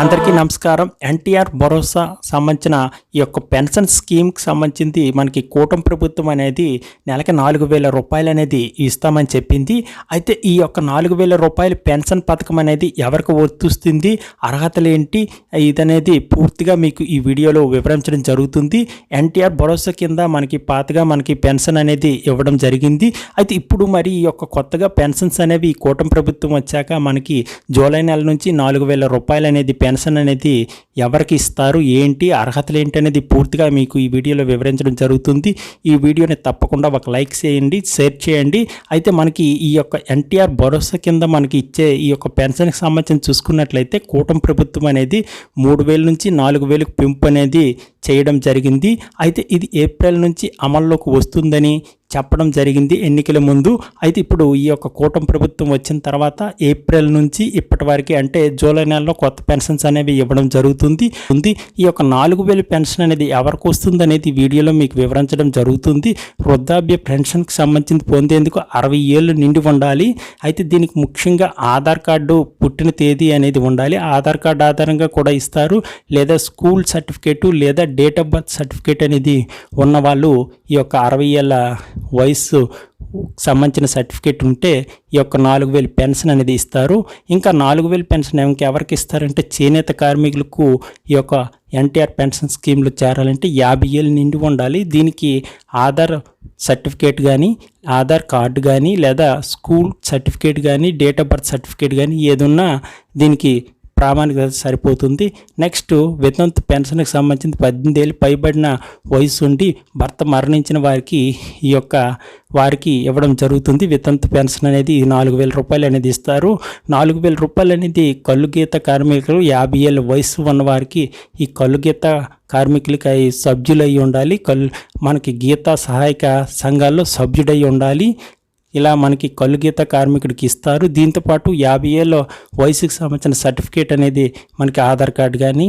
అందరికీ నమస్కారం. ఎన్టీఆర్ భరోసా సంబంధించిన ఈ యొక్క పెన్షన్ స్కీమ్కి సంబంధించింది మనకి కూటమి ప్రభుత్వం అనేది నెలకి నాలుగు వేల రూపాయలు అనేది ఇస్తామని చెప్పింది. అయితే ఈ యొక్క నాలుగు వేల రూపాయల పెన్షన్ పథకం అనేది ఎవరికి వర్తిస్తుంది? అర్హతలు ఏంటి? ఇదనేది పూర్తిగా మీకు ఈ వీడియోలో వివరించడం జరుగుతుంది. ఎన్టీఆర్ భరోసా కింద మనకి పాతగా మనకి పెన్షన్ అనేది ఇవ్వడం జరిగింది. అయితే ఇప్పుడు మరి ఈ యొక్క కొత్తగా పెన్షన్స్ అనేవి ఈ కూటమి ప్రభుత్వం వచ్చాక మనకి జూలై నెల నుంచి నాలుగు వేల రూపాయలు అనేది పెన్షన్ అనేది ఎవరికి ఇస్తారు ఏంటి అర్హతలు ఏంటి అనేది పూర్తిగా మీకు ఈ వీడియోలో వివరించడం జరుగుతుంది. ఈ వీడియోని తప్పకుండా ఒక లైక్ చేయండి షేర్ చేయండి. అయితే మనకి ఈ యొక్క ఎన్టీఆర్ భరోసా కింద మనకి ఇచ్చే ఈ యొక్క పెన్షన్కి సంబంధించి చూసుకున్నట్లయితే కూటమి ప్రభుత్వం అనేది మూడు వేల నుంచి నాలుగు వేలకు పెంపు అనేది చేయడం జరిగింది. అయితే ఇది ఏప్రిల్ నుంచి అమల్లోకి వస్తుందని చెప్పడం జరిగింది ఎన్నికల ముందు. అయితే ఇప్పుడు ఈ యొక్క కూటమి ప్రభుత్వం వచ్చిన తర్వాత ఏప్రిల్ నుంచి ఇప్పటి వరకు అంటే జూలై నెలలో కొత్త పెన్షన్స్ అనేవి ఇవ్వడం జరుగుతుంది. ఉంది. ఈ యొక్క నాలుగు వేల పెన్షన్ అనేది ఎవరికి వస్తుంది అనేది వీడియోలో మీకు వివరించడం జరుగుతుంది. వృద్ధాప్య పెన్షన్కి సంబంధించి పొందేందుకు అరవై ఏళ్ళు నిండి ఉండాలి. అయితే దీనికి ముఖ్యంగా ఆధార్ కార్డు పుట్టిన తేదీ అనేది ఉండాలి. ఆధార్ కార్డు ఆధారంగా కూడా ఇస్తారు. లేదా స్కూల్ సర్టిఫికేటు లేదా డేట్ ఆఫ్ బర్త్ సర్టిఫికేట్ అనేది ఉన్న వాళ్ళు ఈ యొక్క అరవై ఏళ్ళ వయసు సంబంధించిన సర్టిఫికేట్ ఉంటే ఈ యొక్క నాలుగు వేలు పెన్షన్ అనేది ఇస్తారు. ఇంకా నాలుగు వేలు పెన్షన్ ఇంకెవరికి ఇస్తారంటే చేనేత కార్మికులకు ఈ యొక్క ఎన్టీఆర్ పెన్షన్ స్కీమ్లో చేరాలంటే యాభై ఏళ్ళు నిండి ఉండాలి. దీనికి ఆధార్ సర్టిఫికేట్ కానీ ఆధార్ కార్డు కానీ లేదా స్కూల్ సర్టిఫికేట్ కానీ డేట్ ఆఫ్ బర్త్ సర్టిఫికేట్ కానీ ఏదున్నా దీనికి ప్రామాణికత సరిపోతుంది. నెక్స్ట్ వితంతు పెన్షన్కి సంబంధించి పద్దెనిమిది ఏళ్ళు పైబడిన వయసు ఉండి భర్త మరణించిన వారికి ఈ యొక్క వారికి ఇవ్వడం జరుగుతుంది. వితంతు పెన్షన్ అనేది నాలుగు వేల రూపాయలు అనేది ఇస్తారు. నాలుగు వేల రూపాయలు అనేది కళ్ళుగీత కార్మికులు యాభై ఏళ్ళ వయసు ఉన్న వారికి ఈ కళ్ళుగీత కార్మికులకి అయి ఉండాలి. కళ్ళు మనకి గీత సహాయక సంఘాల్లో సభ్యుడై ఉండాలి. ఇలా మనకి కళ్ళు గీత కార్మికుడికి ఇస్తారు. దీంతోపాటు యాభై ఏళ్ళ వయసుకి సంబంధించిన సర్టిఫికేట్ అనేది మనకి ఆధార్ కార్డు కానీ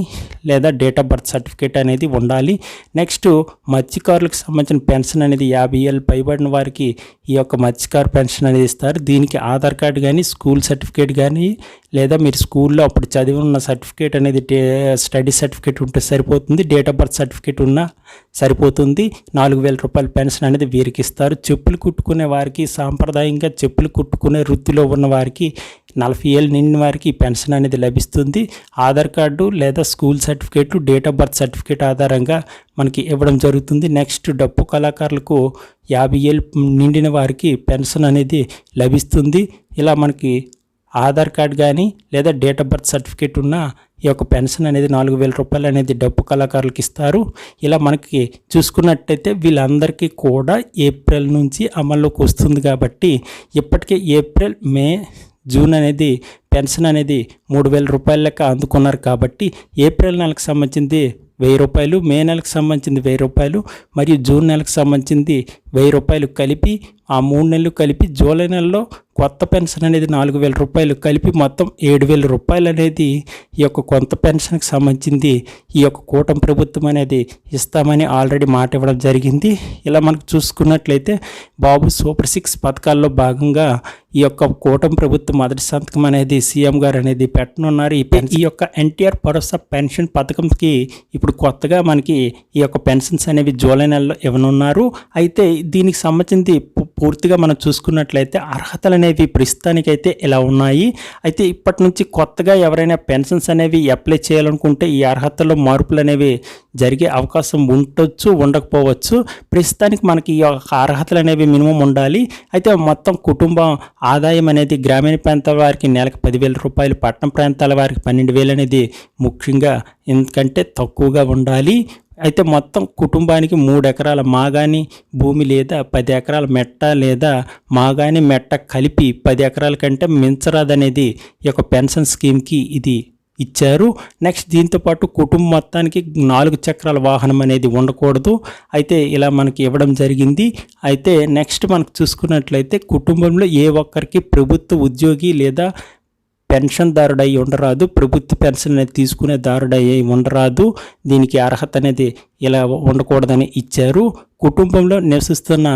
లేదా డేట్ ఆఫ్ బర్త్ సర్టిఫికేట్ అనేది ఉండాలి. నెక్స్ట్ మత్స్యకారులకు సంబంధించిన పెన్షన్ అనేది యాభై ఏళ్ళు పైబడిన వారికి ఈ యొక్క మత్స్యకారు పెన్షన్ అనేది ఇస్తారు. దీనికి ఆధార్ కార్డు కానీ స్కూల్ సర్టిఫికేట్ కానీ లేదా మీరు స్కూల్లో అప్పుడు చదివి ఉన్న సర్టిఫికేట్ అనేది స్టడీ సర్టిఫికేట్ ఉంటే సరిపోతుంది డేట్ ఆఫ్ బర్త్ సర్టిఫికేట్ ఉన్నా సరిపోతుంది. నాలుగు వేల రూపాయల పెన్షన్ అనేది వీరికి ఇస్తారు. చెప్పులు కుట్టుకునే వారికి సాంప్రదాయంగా చెప్పులు కుట్టుకునే వృత్తిలో ఉన్న వారికి నలభై ఏళ్ళు నిండిన వారికి ఈ పెన్షన్ అనేది లభిస్తుంది. ఆధార్ కార్డు లేదా school certificate date of birth certificate ఆధారంగా మనకి ఇవ్వడం జరుగుతుంది. నెక్స్ట్ డప్పు కళాకారులకు యాభై ఏళ్ళు నిండిన వారికి పెన్షన్ అనేది లభిస్తుంది. ఇలా మనకి ఆధార్ కార్డ్ కానీ లేదా డేట్ ఆఫ్ బర్త్ సర్టిఫికేట్ ఉన్న ఈ యొక్క పెన్షన్ అనేది నాలుగు వేల రూపాయలు అనేది డప్పు కళాకారులకు ఇస్తారు. ఇలా మనకి చూసుకున్నట్టయితే వీళ్ళందరికీ కూడా ఏప్రిల్ నుంచి అమల్లోకి వస్తుంది కాబట్టి ఇప్పటికే ఏప్రిల్ మే జూన్ అనేది పెన్షన్ అనేది మూడు వేల రూపాయల లెక్క అందుకున్నారు కాబట్టి ఏప్రిల్ నెలకు సంబంధించింది వెయ్యి రూపాయలు మే నెలకు సంబంధించింది వెయ్యి రూపాయలు మరియు జూన్ నెలకు సంబంధించింది వెయ్యి రూపాయలు కలిపి ఆ మూడు నెలలు కలిపి జూలై నెలలో కొత్త పెన్షన్ అనేది నాలుగు వేల రూపాయలు కలిపి మొత్తం ఏడు వేల రూపాయలు అనేది ఈ యొక్క కొత్త పెన్షన్కి సంబంధించింది ఈ యొక్క కూటమి ప్రభుత్వం అనేది ఇస్తామని ఆల్రెడీ మాట ఇవ్వడం జరిగింది. ఇలా మనకు చూసుకున్నట్లయితే బాబు సూపర్ సిక్స్ పథకాల్లో భాగంగా ఈ యొక్క కూటమి ప్రభుత్వం మొదటి సంతకం అనేది సీఎం గారు అనేది పెట్టనున్నారు. ఈ ఈ యొక్క ఎన్టీఆర్ భరోసా పెన్షన్ పథకంకి ఇప్పుడు కొత్తగా మనకి ఈ యొక్క పెన్షన్స్ అనేవి జూలై నెలలో ఇవ్వనున్నారు. అయితే దీనికి సంబంధించి పూర్తిగా మనం చూసుకున్నట్లయితే అర్హతలు అనేవి ప్రస్తుతానికైతే ఇలా ఉన్నాయి. అయితే ఇప్పటి నుంచి కొత్తగా ఎవరైనా పెన్షన్స్ అనేవి అప్లై చేయాలనుకుంటే ఈ అర్హతల్లో మార్పులు అనేవి జరిగే అవకాశం ఉండొచ్చు ఉండకపోవచ్చు. ప్రస్తుతానికి మనకి ఈ యొక్క అర్హతలు అనేవి మినిమం ఉండాలి. అయితే మొత్తం కుటుంబం ఆదాయం అనేది గ్రామీణ ప్రాంతాల వారికి నెలకు పదివేల రూపాయలు పట్టణ ప్రాంతాల వారికి పన్నెండు వేలు అనేది ముఖ్యంగా ఎందుకంటే తక్కువగా ఉండాలి. అయితే మొత్తం కుటుంబానికి మూడు ఎకరాల మాగాని భూమి లేదా పది ఎకరాల మెట్ట లేదా మాగాని మెట్ట కలిపి పది ఎకరాల కంటే మించరాదనేది ఈ యొక్క పెన్షన్ స్కీమ్కి ఇది ఇచ్చారు. నెక్స్ట్ దీంతో పాటు కుటుంబం మొత్తానికి నాలుగు చక్రాల వాహనం అనేది ఉండకూడదు. అయితే ఇలా మనకి ఇవ్వడం జరిగింది. అయితే నెక్స్ట్ మనకు చూసుకున్నట్లయితే కుటుంబంలో ఏ ఒక్కరికి ప్రభుత్వ ఉద్యోగి లేదా పెన్షన్దారుడు అయి ఉండరాదు ప్రభుత్వ పెన్షన్ అనేది తీసుకునే దారుడయ్యి ఉండరాదు. దీనికి అర్హత అనేది ఇలా ఉండకూడదని ఇచ్చారు. కుటుంబంలో నివసిస్తున్న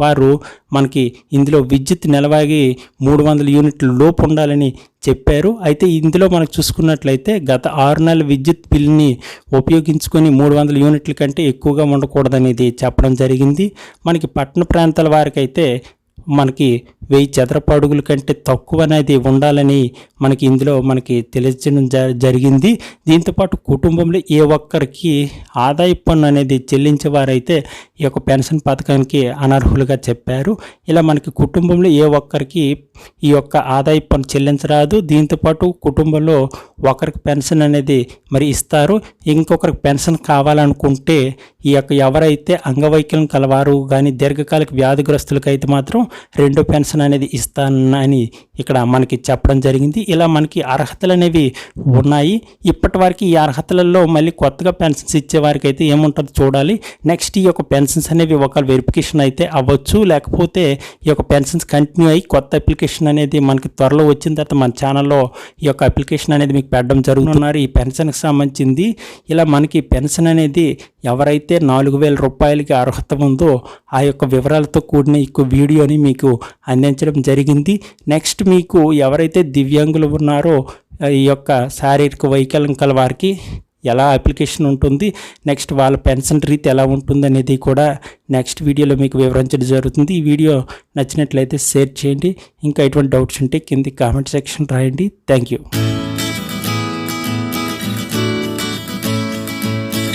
వారు మనకి ఇందులో విద్యుత్ నెలవాగి మూడు వందల యూనిట్ల లోపు ఉండాలని చెప్పారు. అయితే ఇందులో మనం చూసుకున్నట్లయితే గత ఆరు నెలల విద్యుత్ బిల్ని ఉపయోగించుకొని మూడు వందల యూనిట్ల కంటే ఎక్కువగా ఉండకూడదనేది చెప్పడం జరిగింది. మనకి పట్టణ ప్రాంతాల వారికైతే మనకి వెయ్యి చదరపు అడుగుల కంటే తక్కువ అనేది ఉండాలని మనకి ఇందులో మనకి తెలియజేయడం జ- జరిగింది. దీంతోపాటు కుటుంబంలో ఏ ఒక్కరికి ఆదాయ పన్ను అనేది చెల్లించేవారైతే ఈ యొక్క పెన్షన్ పథకానికి అనర్హులుగా చెప్పారు. ఇలా మనకి కుటుంబంలో ఏ ఒక్కరికి ఈ యొక్క ఆదాయ పన్ను చెల్లించరాదు. దీంతోపాటు కుటుంబంలో ఒకరికి పెన్షన్ అనేది మరి ఇస్తారు. ఇంకొకరికి పెన్షన్ కావాలనుకుంటే ఈ యొక్క ఎవరైతే అంగవైకల్యం కలవారు కానీ దీర్ఘకాలిక వ్యాధిగ్రస్తులకైతే మాత్రం రెండో పెన్షన్ అనేది ఇస్తానని ఇక్కడ మనకి చెప్పడం జరిగింది. ఇలా మనకి అర్హతలు అనేవి ఉన్నాయి. ఇప్పటి వరకు ఈ అర్హతలలో మళ్ళీ కొత్తగా పెన్షన్స్ ఇచ్చేవారికి అయితే ఏముంటుందో చూడాలి. నెక్స్ట్ ఈ యొక్క పెన్షన్స్ అనేవి ఒక వెరిఫికేషన్ అయితే అవ్వచ్చు. లేకపోతే ఈ యొక్క పెన్షన్స్ కంటిన్యూ అయ్యి కొత్త అప్లికేషన్ అనేది మనకి త్వరలో వచ్చిన తర్వాత మన ఛానల్లో ఈ యొక్క అప్లికేషన్ అనేది మీకు పెట్టడం జరుగుతున్నారు. ఈ పెన్షన్కి సంబంధించింది. ఇలా మనకి పెన్షన్ అనేది ఎవరైతే నాలుగు వేల రూపాయలకి అర్హత ఉందో ఆ యొక్క వివరాలతో కూడిన ఈ వీడియోని మీకు అందించడం జరిగింది. నెక్స్ట్ మీకు ఎవరైతే దివ్యాంగులు ఉన్నారో ఈ యొక్క శారీరక వైకల్యం కల వారికి ఎలా అప్లికేషన్ ఉంటుంది నెక్స్ట్ వాళ్ళ పెన్షన్ రీతి ఎలా ఉంటుంది అనేది కూడా నెక్స్ట్ వీడియోలో మీకు వివరించడం జరుగుతుంది. ఈ వీడియో నచ్చినట్లయితే షేర్ చేయండి. ఇంకా ఎటువంటి డౌట్స్ ఉంటే కింది కామెంట్ సెక్షన్ రాయండి. Thank you